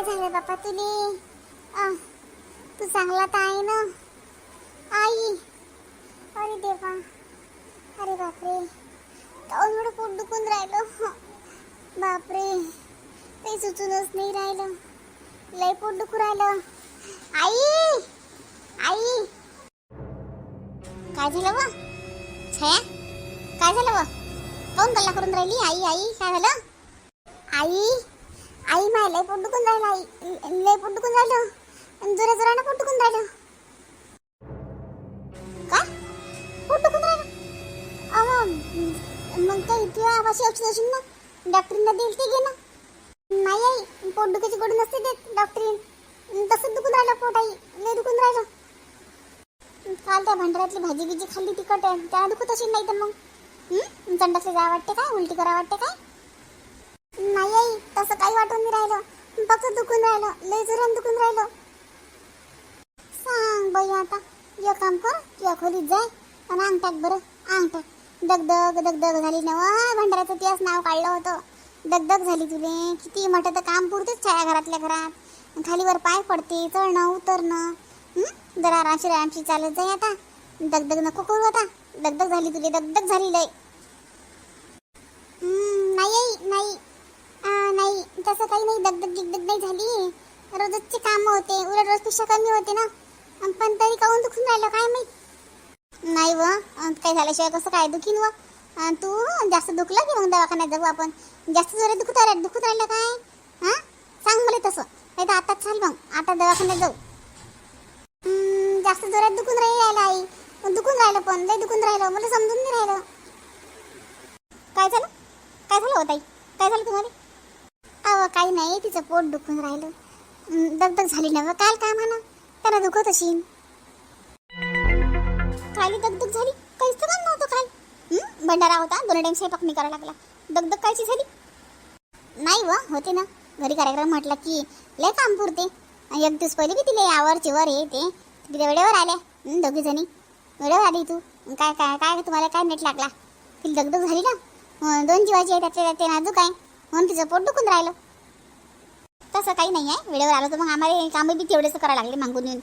काय झालं बापा तुले? तू चांगला तर आहे ना? आई. अरे देवा. अरे बापरे. काऊन एवढं पोट दुखून राहिलं. बापरे. ते सुचूनच नाही राहिलं. लय पोट दुखू राहिलं. आई! आई! काय झालं व? छया काय झालं व? कोण गल्ला करून राहिली? आई आई काय झालं? आई! आई माय लय पोट दुखून राहिलं आई. लय पोट दुखून राहिलं. जरा जरा पोट दुखून राहिलं. काय? पोट दुखून राहिलं. अहो मग काय तुझ्या आवाशी औषध असेल ना डॉक्टरींना देईल ते घे ना नाही आई पोट दुखायची गोडी नसते देत डॉक्टरीन. तसंच दुखून राहिलं पोट आई लय दुखून राहिलं. काल त्या भांडारातली भाजी बिजी खाल्ली तिखट आहे त्या दुखत असेल नाही तर मग? हं? संडासला जा वाटते काय? उलटी करा वाटते काय? नाही आई तसं काही वाटून नाही राहिलं. फक्त दुखून राहिलं लय जोरान दुखून राहिलं. सांग बाई आता एक काम कर या खोलीत जाय आणि अंग टाक बरं अंग टाक दगदग दगदग झाली ना भंडाराचं भंडाऱ्याचं नाव काढलं होतं. दगदग झाली तुले किती म्हटलं तर काम पुरतेच छाया घरातल्या घरात. खालीवर पाय पडते चढणं उतरणं. जरा आरामशी आरामशी चालत जाय आता. दगदग नको करू आता. दगदग झाली तुले दगदग झाली लय. नाही नाही. नाही तसं काही नाही. दगदग गिगदग नाही झाली. रोजचे काम होते. उलट रोजपेक्षा कमी होते ना. पण तरी काऊन दुखून राहिलं? काय माहीत? नाही व. अन काय झाल्याशिवाय कसं काय दुखीन व? तू जास्त दुखलं की मग दवाखान्यात जाऊ आपण? जास्त जोरात दुखत राहिलं दुखत राहिलं काय? हां? सांग मला तसं. नाही तर आताच चाल मग. आता दवाखान्यात जाऊ. जास्त जोरात दुखून राहिलं आई. दुखून राहिलं पण. लय दुखून राहिलं. मला समजून नाही राहिलं. काय झालं? काय झालं होत आई काय झालं तुम्हाला? अहो काही नाही तिचं पोट दुखून राहिलं. दगदग झाली ना काल काय म्हणा त्यांना दुखत अशी काली दगदग झाली काहीच तर काम नव्हतं काल भंडारा होता दोन टाइम स्वयंपाक मी करायला लागला. दगदग कायची झाली? नाही व होते ना. घरी कार्यक्रम म्हटला की लय काम पुरते. एक दिवस पहिले की लय आवर चिवर हे ते तिथे वेळेवर आल्या. दोघी जणी. वेळेवर आली तू. काय काय काय तुम्हाला काय नेट लागला? तिला दगदग झाली ना? दोन जीवाची आहे त्यातले ते नाजूक आहे. म्हणून तिचं पोट दुखून राहिलं. तसं काही नाही आहे. वेळेवर आलो तर मग आम्हाला कामं बी तेवढेच करायला लागले मागून येऊन.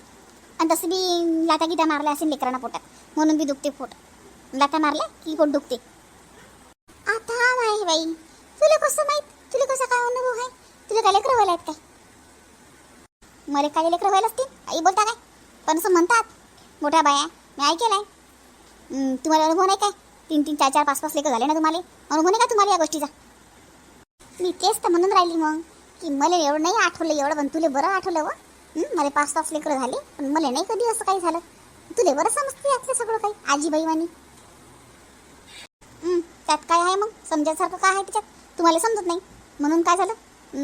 आणि तसं बी लाता गिता मारल्या असेल लेकरांना पोटात. म्हणून बी दुखते पोट. लाता मारल्या की पोट दुखते. आता नाही बाई. तुला कसं माहीत? तुला कसा काय अनुभव आहे? तुला काय लेकरं व्हायला आहेत काय? मला काय लेकरं व्हायला असतील? आई बोलता काय? पण असं म्हणतात. मोठ्या बाया मी ऐकेलाय. हं, तुम्हाला अनुभव नाही काय? तीन तीन चार चार पाच पाच लेकर झाले ना तुम्हाला? अनुभव नाही का तुम्हाला या गोष्टीचा? मी तेच तर म्हणून राहिली मग की मला एवढं नाही आठवलं एवढं पण तुले बरं आठवलं व. मला पाच पाच लेकरं झाले पण मला नाही कधी असं काही झालं. तुले बरं समजते यातलं सगळं काही आजीबाईवानी हं, त्यात काय आहे मग? समजायसारखं काय आहे त्याच्यात? तुम्हाला समजत नाही. म्हणून काय झालं?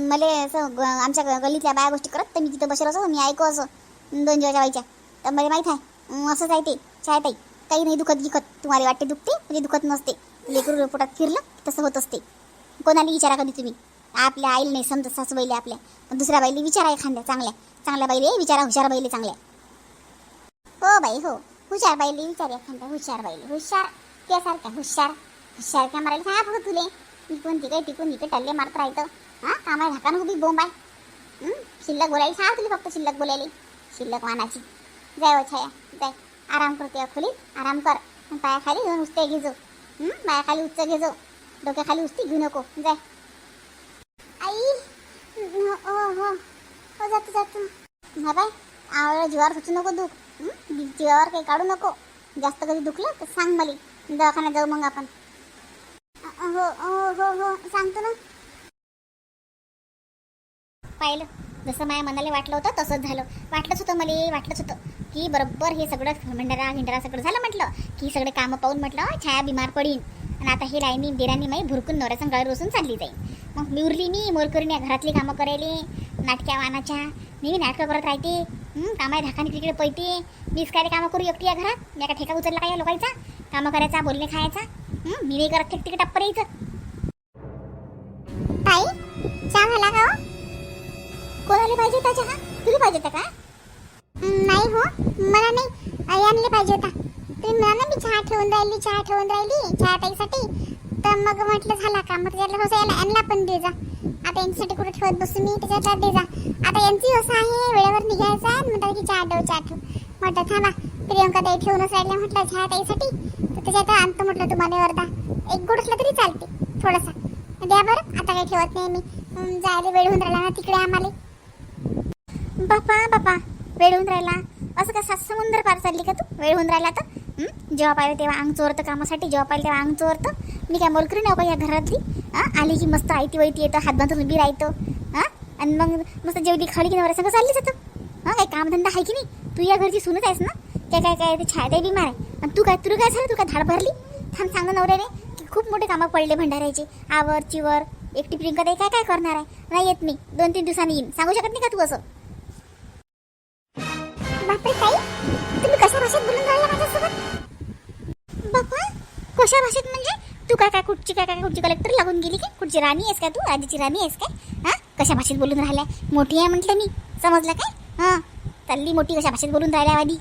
मला असं ग- आमच्या गल्लीतल्या बाया गोष्टी करत तर मी तिथं बसेल असं मी ऐकू असं. दोन जेवाच्या बाईच्या. तर मला माहीत आहे असंच आहे ते छायताई काही नाही दुखत गिखत तुम्हाला वाटते दुखते म्हणजे दुखत नसते. लेकरू पोटात फिरलं तसं होत असते. कोणाला विचारा कधी तुम्ही? आपल्या आईला नाही समजत सासूबाईले आपल्या. पण दुसऱ्या बाईले विचारा एखाद्या चांगल्या. चांगल्या बाईले विचारा हुशार बाईले चांगल्या. हो बाई हो. हुशार बाईले विचार एखाद्या हुशार बाईले. हुशार त्यासारख्या हुशार. हुशार काय मारायला सांगा फक्त तुले. इकून तिकडे टिकून इकडे टल्ले मारत राहतं हां कामाला धाकानं उभी बोंब आहे. शिल्लक बोलायला सांगा तुला फक्त शिल्लक बोलायला. शिल्लक वानाची जाय व छाया जाय. आराम करते खोलीत. आराम कर. पायाखाली घेऊन उचते घेजो. पायाखाली उच्च घेजो. डोक्याखाली उचती घेऊ नको. जाय. आई. हो हो हो. हो जातो जातो. हा बाय. आवडा जीवावर सुचू नको दुख. जीवावर काही काढू नको. जास्त कधी दुखलं तर सांग मला. दवाखान्यात जाऊ मग आपण. हो हो हो हो. सांगतो ना. पाहिलं. जसं माझ्या मनाला वाटलं होतं तसंच झालं. वाटलंच होतं मला वाटलंच होतं. की बरोबर हे सगळं भंडारा भिंडारा सगळं झालं म्हटलं. की सगळे कामं पाहून म्हटलं छाया बिमार पडीन. आणि आता हे लाईनी देरानी माई भुरकून नवऱ्याचं गळ रोसून चालली जाईल मग मी उरली मी मोरकरीने घरातली कामं करायली नाटक्या वानाच्या. नेहमी नाटकं करत राहते. कामाय धाकाने तिकडे पैते मीच काय कामं करू एकटी या घरात. मी का ठेका उचलला काय या लोकांचा? कामं करायचा बोलणे खायचा. मी नाही करत ठेक तिकडे टप्पर यायचं ताई चहा झाला का हो? कोणाला पाहिजे होता चहा? तुला पाहिजे होता का? नाही हो. मला नाही. आई आणले पाहिजे होता. तुम्ही म्हणाला मी चहा ठेवून राहिली चहा ठेवून राहिली चहा ताईसाठी तर मग म्हटलं झाला का? मग त्याला कसं याला आणला पण दे जा. आता यांच्यासाठी कुठे ठेवत बसू मी? त्याच्यात दे जा. आता यांची असं आहे वेळेवर निघायचं आहे. म्हणतात की चहा ठेव चहा ठेव. म्हटलं थांबा प्रियंका ताई ठेवूनच राहिल्या. म्हटलं चहा ताईसाठी तर त्याच्यात आणतो म्हटलं तुम्हाला अर्धा. एक गोड असला तरी चालते थोडासा. द्या बरं आता काही ठेवत नाही मी. जायला वेळ होऊन राहिला ना तिकडे आम्हाला. बापा बापा वेळ होऊन राहिला. असं का सात समुद्र पार चालली का तू? वेळ होऊन राहिला तर? जेव्हा पाहिलं तेव्हा अंग चोरतं कामासाठी जेव्हा पाहिलं तेव्हा अंग चोरतं. मी काय मोलकरी नाही हो का या घरातली. हां? आली की मस्त आयती वैती येतं हात बांधून उभी राहतो. हां? आणि मग मस्त जेवली खाली की नवऱ्या संग चालली जातं. हां? काही कामधंदा आहे की नाही? तू या घरची सुनच आहेस ना? काय काय काय ते छाया बिमार आहे. आणि तू काय तुला काय झालं? तू काय धाड भरली? थांब सांग ना नवऱ्याने की खूप मोठे कामं पडले भंडारायचे आवर चिवर एकटी प्रियंका ताई काय काय करणार आहे? नाही येत मी. दोन तीन दिवसांनी येईन. सांगू शकत नाही का तू असं? कशा भाषेत म्हणजे तू काय काय कुठची काय काय कुठची कलेक्टर लागून गेली की? कुठची राणी आहेस का तू? राजाची राणी आहेस काय? हा? कशा भाषेत बोलून राहिल्या? मोठी आहे म्हटलं मी. समजलं काय? हां. चालली मोठी कशा भाषेत बोलून राहिल्या आधी?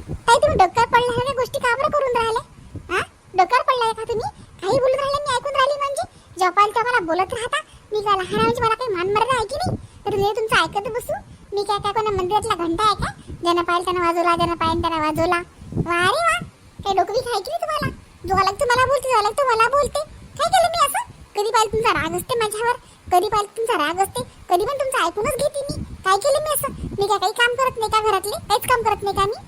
काय तुम्ही डोक्यात पडल्या गोष्टी का बरं करून राहिल्या? हा? डोक्यावर पडलाय का तुम्ही? काही बोलून राहिले मी ऐकून राहिली म्हणजे? जेव्हा त्या मला बोलत राहता. मी काय लहान म्हणजे मला काही मान मर्यादा आहे की नाही? तर तुमचं ऐकत बसू. मी काय काय कोणा मंदिरातला घंटा आहे का? ज्यानं पाहिलं त्यानं वाजवला ज्यानं पाहिलं त्यानं वाजवला. वा रे वा. काय डोकं बी आहे की नाही तुम्हाला. जो आला तर मला बोलते जो आला तो मला बोलते. काय केलं मी असं? कधी पाहिलं तुमचा राग असते माझ्यावर? कधी पाहिलं तुमचा राग असते? कधी पण तुमचं ऐकूनच घेते मी. काय केलं मी असं? मी काय काही काम करत नाही का घरातले? काहीच काम करत नाही का मी?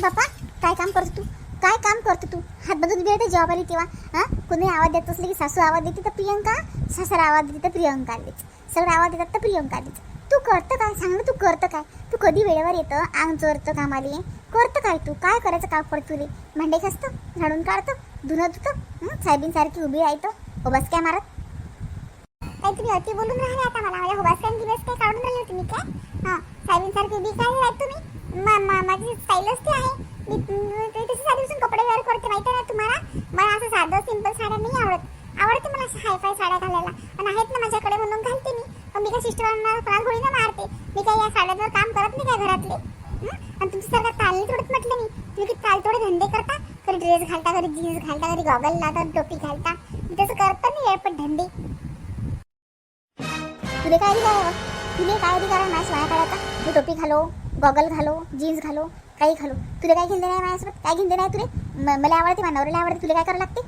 बापा काय काम करतो तू? काय काम करतो तू? हात बदलून गेले जेव्हा आली तेव्हा. हा? कोणी आवाज देत असले की सासू आवाज देते तर प्रियंका सासरा आवाज देते तर प्रियंका आलीच. सगळं आवाज देतात तर प्रियंका आलीच. तू करतं काय? सांग ना तू करतं काय? तू कधी वेळेवर येतं? आंग चोरतं कामाली? करतं काय तू? काय करायचं काम पडतं तुले? भांडे घासतं झाडून काढतं धुणं धुतं साहेबींसारखी उभी राहतो हो काय मारत? काहीतरी तुम्ही अति बोलून राहिले आता मला. माझ्या हुबास काय दिवस काय काढून राहिले तुम्ही काय? हां साहेबींसारखी उभी काय राहत तुम्ही? माझी स्टाईलच ते आहे. मी ते तशी कपडे वेअर करते माहिती आहे ना तुम्हाला? मला असं साधं सिंपल साड्या नाही आवडत. आवडते मला हायफाय साड्या घालायला. पण आहेत ना माझ्याकडे म्हणून घालते मी. पण मी काय सिस्टरांना कोणाला ना मारते. मी काय या साड्यांवर काम करत नाही काय घरातले? आणि तुमच्यासारखं ताल नाही तोडत म्हटलं मी. तुम्ही किती ताल तोडे धंदे करता? कधी ड्रेस घालता कधी जीन्स घालता कधी गॉगल लावता टोपी घालता. मी तसं करत नाही नाही पण धंदे. तुले काय अधिकार आहे तुले काय अधिकार आहे माझ्या सोया काढायचा तू टोपी घालो गॉगल घालो जीन्स घालो काही घालो. तुला काय घेणं नाही माझ्यासोबत? काय घेणं नाही तुले? मला आवडते मानवरीला आवडते. तुला काय करावं लागते?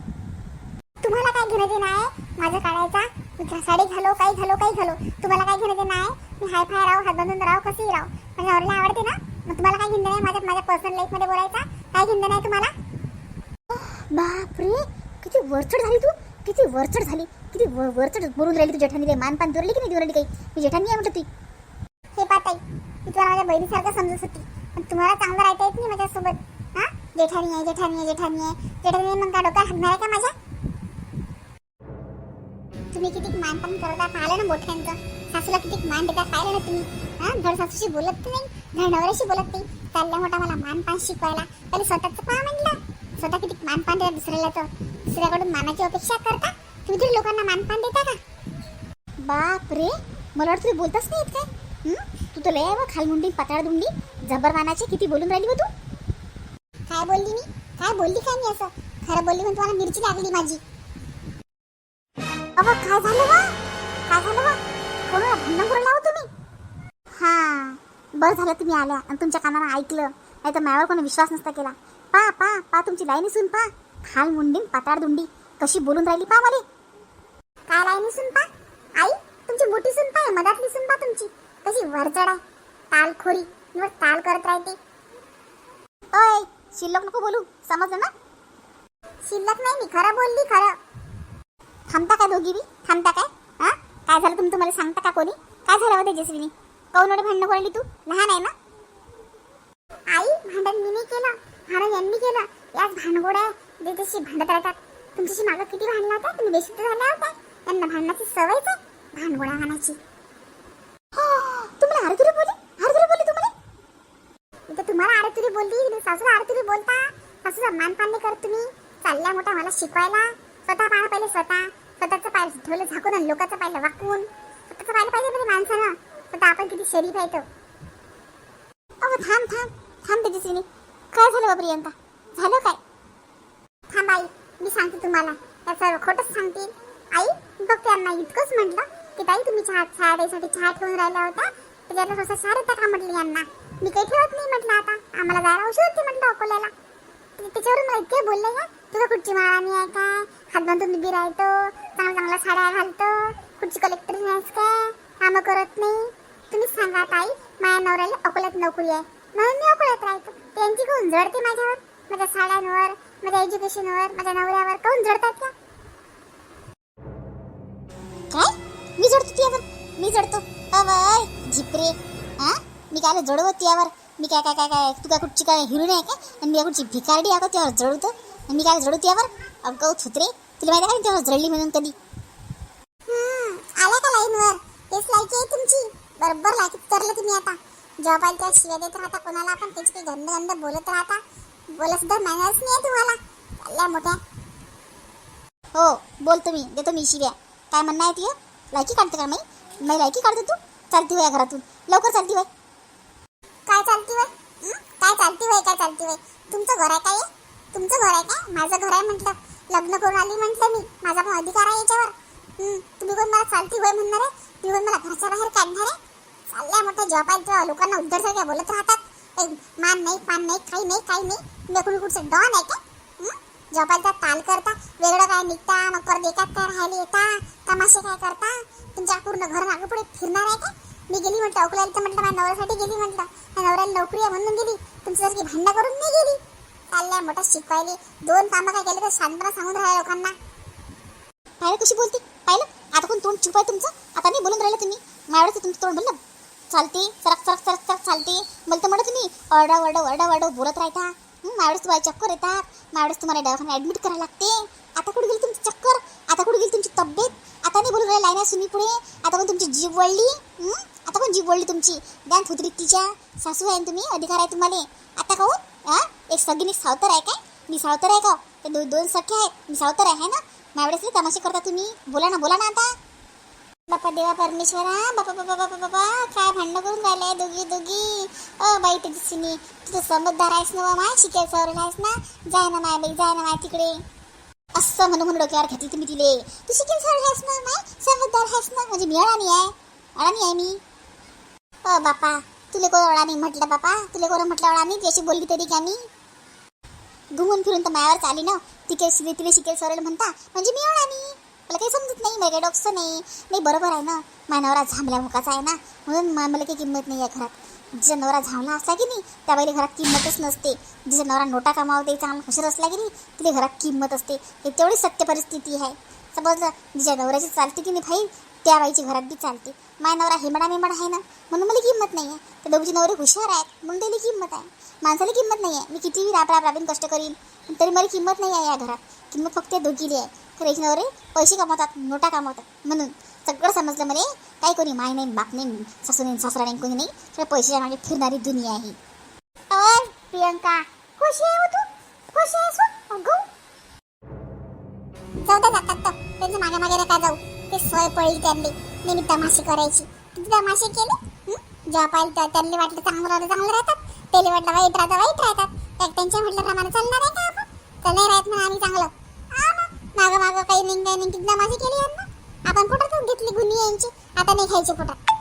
तुम्हाला काय घेणं देणं आहे? माझं काढायचा साडी घालो काही घालो काही घालो. तुम्हाला काय घेणं नाही मी हाय फाय राहू हात बांधून राहू कसेही राहू. माझ्या नवऱ्याला आवडते ना? मग तुम्हाला काय घेणं नाही माझ्या माझ्या पर्सनल लाईफमध्ये बोलायचा? काय घेणं नाही तुम्हाला? बापरे! किती वरचढ झाली तू. किती वरचड झाली. किती वरचड वरचढ बोलून राहिली तू जेठानी काही मानपान दुरली की नाही दुरली काही? मी जेठानी आहे म्हणत ती. हे पाताई मी तुम्हाला माझ्या बहिणीसारखं समजत होती पण तुम्हाला चांगलं राहता येत नाही माझ्यासोबत. हा? जेठानी आहे जेठानी आहे जेठानी आहे. जेठानी मग काय डोक्यात हागणार आहे का माझ्या? तुम्ही किती मानपान करता पाहिलं ना मोठ्यांचं. सासूला किती मान देता पाहिलं ना तुम्ही? हां? धड सासूशी बोलत नाही. धड नवऱ्याशी बोलत नाही. चालल्या मोठा मला मानपान शिकवायला. पहिले स्वतःचं पहा म्हटलं. स्वतः किती मानपान देता दुसऱ्याला तर. दुसऱ्याकडून मानाची अपेक्षा करता. तुम्ही तरी लोकांना मानपान देता का? बाप रे मला वाटतं तुम्ही बोलताच नाही येत काय तू तर लय बा खालमुंडी पाताळदुंडी जबर मानाची किती बोलून राहिली मग तू. काय बोलली मी? काय बोलली काय मी असं? खरं बोलली म्हणून तुम्हाला मिरची लागली माझी. अबा काय झालं बा? काय झालं बा? कोणाला भांडण करून लावू तुम्ही? हा बरं झालं तुम्ही आल्या आणि तुमच्या कानाला ऐकलं. नाही तर माझ्यावर कोणी विश्वास नसता केला. पा पा पा तुमची लाईन सुन पा. खाल मुंडी पाताळ दुंडी. कशी बोलून राहिली पा मला. काय लाईन सुन पा? आई तुमची मोठी सुन पा मधातली सुन पा तुमची. कशी वरचड आहे. तालखोरी. निवड ताल करत राहते. ओय शिल्लक नको बोलू. समजलं ना? शिल्लक नाही मी खरं बोलली खरं. थांबता काय दोघी बी थांबता काय? हा? काय झालं तुमचं मला सांगता का कोणी? काय झालं होतं तेजस्वीनी? कौन एवढे भांडणं करली तू? लहान आहे ना? आई भांडण मी नाही केलं. भांडण यांनी केलं. याच भांडगोड्या जे तशी भांडत राहतात. तुमच्याशी मागं किती भांडला होता तुम्ही बेशुद्ध झाल्या होत्या. यांना भांडणाची सवयच आहे भांडगोळ्या घालायची हो, हो, हो. तुम्हाला आरतुरी बोली आरतुरी बोली तुम्हाला? मी तर तुम्हाला आरतुरी बोलली. सासूला आरतुरी बोलता. सासूचा मान पाणी कर तुम्ही. चालल्या मोठा मला शिकवायला. स्वतः पाहा पहिले स्वतः. स्वतःचं पाहिलं ठेवलं झाकून आणि लोकांचं पाहिलं वाकून स्वतःचं पाहिलं पाहिजे म्हणजे माणसानं. स्वतः आपण किती शरीफ आहे तो. अहो थांब थांब. थांब तेजस्विनी काय झालं बा प्रियंका? झालं काय? थांब आई मी सांगते तुम्हाला. या सर्व खोटंच सांगतील आई बघ त्यांना इतकंच म्हटलं की ताई तुम्ही चहा चहा द्यायसाठी चहा ठेवून राहिला होता त्याच्यातला थोडासा सार येतं का म्हटलं यांना मी काही ठेवत नाही म्हटलं आता. आम्हाला जायला उशीर होते म्हटलं अकोल्याला. त्याच्यावरून मला इतके बोलले का तुझा कुठची माळानी आहे काय? हात बांधून उभी राहतो. चांगला चांगला साड्या घालतो. कुठची कलेक्टर आहेस काय? कामं करत नाही. तुम्हीच सांगा ताई माझ्या नवऱ्याला अकोल्यात नोकरी आहे. म्हणून मी अकोल्यात राहतो. त्यांची कोण झडते माझ्यावर. माझ्या साड्यांवर माझ्या एज्युकेशनवर माझ्या नवऱ्यावर. कोण झडतात का काय? मी झडतो तुझ्यावर मी झडतो अवय झिपरे हा मी काय जडवत तुझ्यावर मी काय काय काय काय? तू काय कुठची काय हिरून आहे का आणि मी कुठची भिकारडी आहे का? त्यावर जडवतो. मी काय जडू तुझ्यावर अगं थुत्रे तुला माहिती आहे तुझ्यावर जडली म्हणून कधी? आल्या का लाईनवर? तेच लायकी आहे तुमची. बरोबर लायकी करलं तुम्ही आता. जेव्हा पाहिजे तेव्हा शिव्या देत राहता कोणाला आपण? त्याची काही गंद गंद बोलत राहता. बोलत सुद्धा मॅनर्स नाही आहे तुम्हाला. चालल्या मोठ्या. हो बोलतो मी. देतो मी शिव्या. काय म्हणणं आहे तुझं लायकी काढते का मी मी लायकी काढतो तू? चालती होय घरातून. लवकर चालती होय. काय चालती वय हं? काय चालती वय काय चालती वय तुमचं घर आहे काय? तुमचं घर आहे काय? माझं घर आहे म्हटलं. लग्न करून आली म्हटलं मी. माझा पण अधिकार आहे याच्यावर. तुम्ही कोण मला चालती होय म्हणणार आहे तुम्ही कोण मला घरच्या बाहेर काढणार आहे? चालल्या मोठ्या जॉबात लोकांना उद्धरसारख्या बोलत राहतात. एक मान नाही पान नाही काही नाही काही नाही. मी कुणी कुठचं डॉन आहे का हं? जॉबाचा ताल करता. वेगळं काय निघता मग परत एकाच काय राहायला येता? तमाशे काय करता? तुमच्या पूर्ण घर मागे पुढे फिरणार आहे का मी गेली म्हटलं अकोल्याला तर म्हटलं माझ्या नवऱ्यासाठी गेली म्हटलं. नवऱ्याला नोकरी आहे म्हणून गेली. तुमच्यासारखी भांडणं करून नाही गेली. चालल्या मोठा शिकवायली. दोन कामं काय केले तर शांतपणा सांगून राहिल्या लोकांना. काय कशी बोलते? पाहिलं? आता कोण तोंड चुप आहे तुमचं? आता नाही बोलून राहिलं तुम्ही. माझ्यावरच तुमचं तोंड बोललं. चालते सरक सरक सरक सरक चालते. मला तर म्हणत तुम्ही ऑर्डा ओरडा ओरडा ओरडा बोलत राहता. माझ्यावेळेस तुम्हाला चक्कर येतात. माझ्यावेळेस तुम्हाला दवाखान्यात ॲडमिट करायला लागते. आता कुठे गेली तुमची चक्कर? आता कुठे गेली तुमची तब्येत? आता नाही बोलून राहिला लाईन सुनी पुढे? आता पण तुमची जीभ वळली? आता पण जीभ वळली तुमची? द्या थुतरी तिच्या. सासू आहे तुम्ही? अधिकार आहे तुम्हाला. आता का हो? हा? एक सगळी सावतर आहे काय? मी सावतर आहे का हो? ते दो, दोन सख्या आहेत. मी सावतर आहे ना? माझ्यावेळेस तमाशे करता तुम्ही. बोला ना बोला ना आता. बापा देवा परमेश्वरा बापा बापा बापा बापा काय भांडणं करून राहिले दोघी दोघी? अ बाई तुझी सिनी तू समजदार आहेस ना बा, माय? शिकायचं सवरेल आहेस ना? जाय ना माय बाई जाय ना माय तिकडे. असं म्हणून म्हणून डोक्यावर घेतली तुम्ही तिले. तू शिकेल सवरेल आहेस ना माय? समजदार आहेस ना? म्हणजे मी अडाणी आहे. अडाणी आहे मी. अ बापा. तुले कोण नाही म्हटलं बापा? तुले कोण म्हटलं ओळा नाही? तुझ्याशी बोलली तरी का मी? घुमून फिरून तर मायावर चाली ना. तिके शिले तिले शिकेल सरळ म्हणता. म्हणजे मी अडाणी मला काही समजत नाही मला काही नाही. नाही बरोबर आहे ना. माझा नवरा झांबल्या मुखाचा आहे ना. म्हणून मा- मला काही किंमत नाही आहे घरात. जिचा नवरा झावला असला की नाही त्या बाईला घरात किंमतच नसते. जिचा नवरा नोटा कमावते चांगला हुशार असला की नाही तिथे घरात किंमत असते. हे तेवढी सत्य परिस्थिती आहे. समजलं जिच्या नवऱ्याची चालते की नाही भाई त्या बाईची घरात बी चालते. माझा नवरा हेमडा मेमडा आहे ना म्हणून मला किंमत नाही आहे त्या दोघीचे नवरे हुशार आहेत म्हणून त्याला किंमत आहे. माणसाला किंमत नाही आहे मी कितीही राब राब राबीन कष्ट करीन पण तरी मला किंमत नाही आहे या घरात. किंमत फक्त दोघीली आहे. खरं याचे नवरे पैसे कमवतात नोटा कमवतात. म्हणून सगळं समजलं मला काही कोणी माय नाही बाप नाही सासू नाही सासरा नाही कोणी नाही. सगळं पैशाच्या मागे फिरणारी दुनिया आहे अय प्रियंका खुशी आहे हो तू? खुशी आहेस हो? अगं. जाऊ दे जातात तर. त्यांच्या मागे मागे नका जाऊ? ते सोय पडली त्यांनी. नेहमी तमाशे करायची. किती तमाशे केले जेव्हा पाहिलं त्यांनी वाटलं चांगलं राहतं चांगलं राहतात. त्याला वाटलं वाईट राहतं वाईट राहतात. त्या त्यांच्या म्हटल्याप्रमाणे चालणार आहे का आपण? तर नाही राहत म्हणा आम्ही चांगलं. हा ना मागं मागं काही निघ निघ तमाशे केली यांना. आपण पोटातच घेतली गुन्हे यांची. आता नाही खायचे कुठं